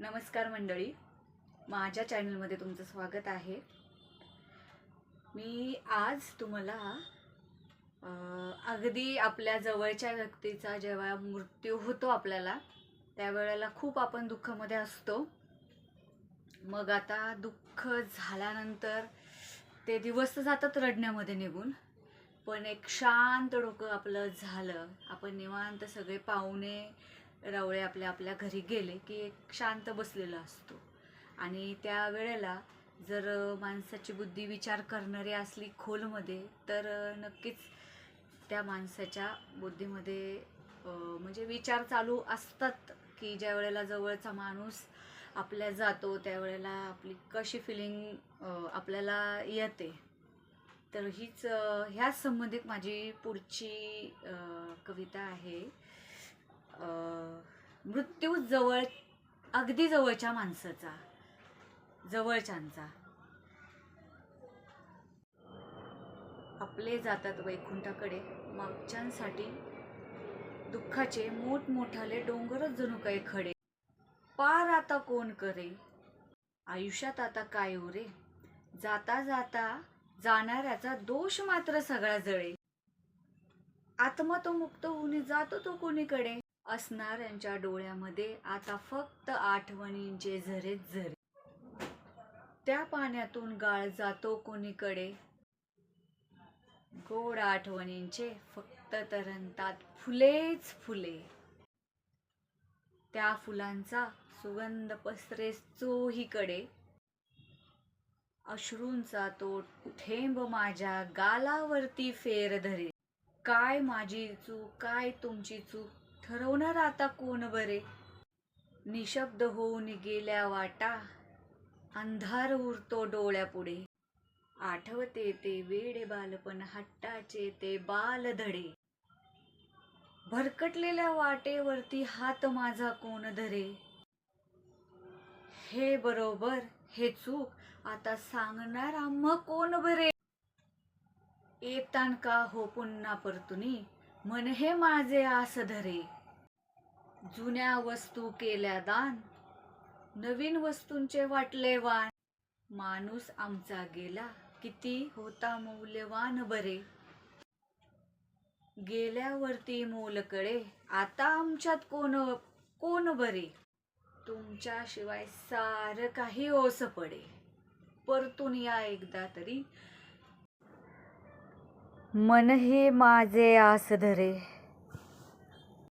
नमस्कार मंडळी. माझ्या चॅनलमध्ये तुमचं स्वागत आहे. मी आज तुम्हाला अगदी आपल्या जवळच्या व्यक्तीचा जेव्हा मृत्यू होतो आपल्याला त्यावेळेला खूप आपण दुःखामध्ये असतो. मग आता दुःख झाल्यानंतर ते दिवस तर जातात रडण्यामध्ये निघून पण एक शांत डोकं आपलं झालं. आपण निवांत सगळे पाहुणे रावळे आपल्या आपल्या घरी गेले की एक शांत बसलेला असतो. आणि त्या वेळेला जर माणसाची बुद्धी विचार करणारी असली खोलमध्ये तर नक्कीच त्या माणसाच्या बुद्धीमध्ये म्हणजे विचार चालू असतात की ज्या वेळेला जवळचा माणूस आपल्या जातो त्यावेळेला आपली कशी फिलिंग आपल्याला येते. तर हीच ह्याच संबंधित माझी पुढची कविता आहे. मृत्यू जवळ अगदी जवळच्या माणसाचा. जवळच्यांचा. आपले जातात वैकुंठाकडे. मागच्यांसाठी दुःखाचे मोठमोठाले डोंगरच जणू काही खडे. पार आता कोण करे? आयुष्यात आता काय हो उरे जाता जाता जाणाऱ्याचा दोष मात्र सगळा जळे. आत्मा तो मुक्त होऊन जातो तो कोणीकडे? असणाऱ्यांच्या डोळ्यामध्ये. आता फक्त आठवणींचे झरेच झरे त्या पाण्यातून गाळ जातो कोणीकडे? गोड आठवणींचे फक्त तरंतात फुलेच फुले. त्या फुलांचा सुगंध पसरे चोहीकडे. अश्रूंचा तो ठेंब माझ्या गालावरती फेर धरे. काय माझी चूक काय तुमची चूक? ठरवणार आता कोण बरे? निशब्द होऊन गेल्या वाटा अंधार उरतो डोळ्यापुढे. आठवते ते वेडे बालपण हट्टाचे ते बाल धडे. भरकटलेल्या वाटेवरती हात माझा कोण धरे? हे बरोबर हे चूक आता सांगणार आम्हा कोण बरे? येतान का हो पुन्हा परतुनी? मन हे माझे आस धरे. जुन्या वस्तू केल्या दान नवीन वस्तूंचे वाटले वाण माणूस आमचा गेला किती होता मौल्यवान बरे. गेल्यावरती मोलकडे आता आमच्यात कोण कोण बरे? तुमच्याशिवाय सार काही ओस पडे. परतून या एकदा तरी. मन हे माझे आस धरे.